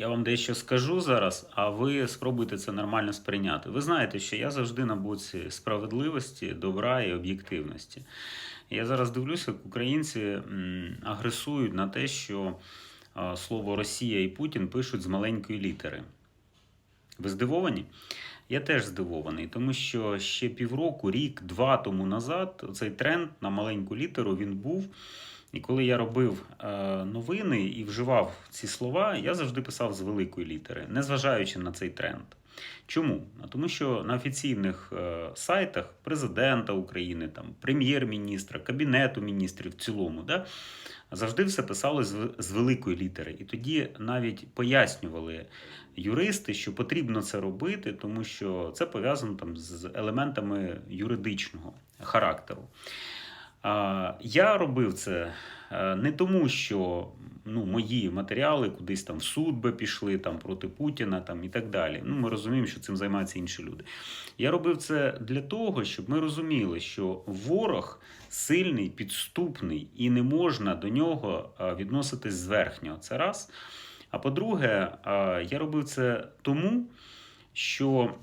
Я вам дещо скажу зараз, а ви спробуйте це нормально сприйняти. Ви знаєте, що я завжди на боці справедливості, добра і об'єктивності. Я зараз дивлюся, як українці агресують на те, що слово Росія і Путін пишуть з маленької літери. Ви здивовані? Я теж здивований, тому що ще півроку, рік, два тому назад цей тренд на маленьку літеру він був. І коли я робив е, новини і вживав ці слова, я завжди писав з великої літери, незважаючи на цей тренд. Чому? Тому що на офіційних е, сайтах президента України, там, прем'єр-міністра, кабінету міністрів в цілому, да, завжди все писалось з, з великої літери. І тоді навіть пояснювали юристи, що потрібно це робити, тому що це пов'язано там з елементами юридичного характеру. Я робив це е, не тому, що ну, мої матеріали кудись там в суд би пішли там, проти Путіна там, і так далі. Ну, ми розуміємо, що цим займаються інші люди. Я робив це для того, щоб ми розуміли, що ворог сильний, підступний, і не можна до нього е, відноситись зверхньо. Це раз. А по-друге, е, я робив це тому, що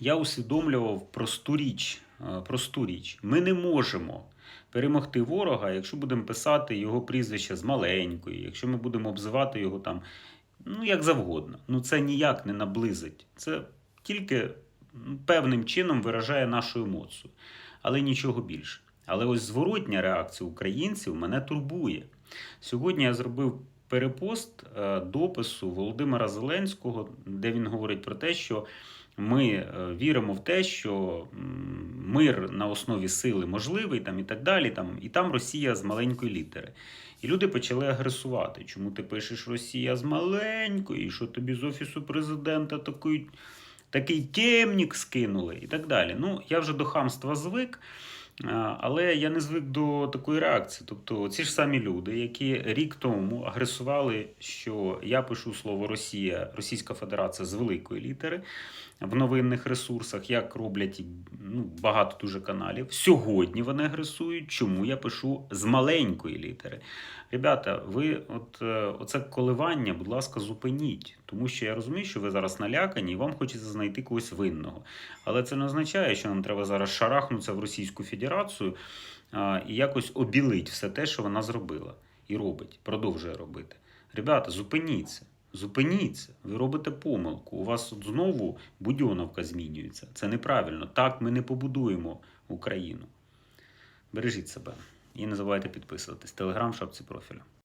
я усвідомлював просту річ. Е, Просту річ. Ми не можемо перемогти ворога, якщо будемо писати його прізвище з маленької, якщо ми будемо обзивати його там ну як завгодно. Ну це ніяк не наблизить. Це тільки певним чином виражає нашу емоцію, але нічого більше. Але ось зворотня реакція українців мене турбує. Сьогодні я зробив перепост е, допису Володимира Зеленського, де він говорить про те, що ми е, віримо в те, що мир на основі сили можливий, там і так далі. Там, і там Росія з маленької літери. І люди почали агресувати. Чому ти пишеш Росія з маленької? Що тобі з офісу президента такий, такий темнік скинули, і так далі. Ну, я вже до хамства звик. Але я не звик до такої реакції. Тобто, ці ж самі люди, які рік тому агресували, що я пишу слово Росія, Російська Федерація з великої літери в новинних ресурсах, як роблять ну, багато дуже каналів. Сьогодні вони агресують. Чому я пишу з маленької літери? Ребята, ви от е, оце коливання, будь ласка, зупиніть. Тому що я розумію, що ви зараз налякані і вам хочеться знайти когось винного. Але це не означає, що нам треба зараз шарахнутися в Російську Федерацію а, і якось обілить все те, що вона зробила і робить, продовжує робити. Ребята, зупиніться. Зупиніться, ви робите помилку. У вас знову будьоновка змінюється. Це неправильно. Так ми не побудуємо Україну. Бережіть себе і не забувайте підписуватись. Телеграм, шапці профіля.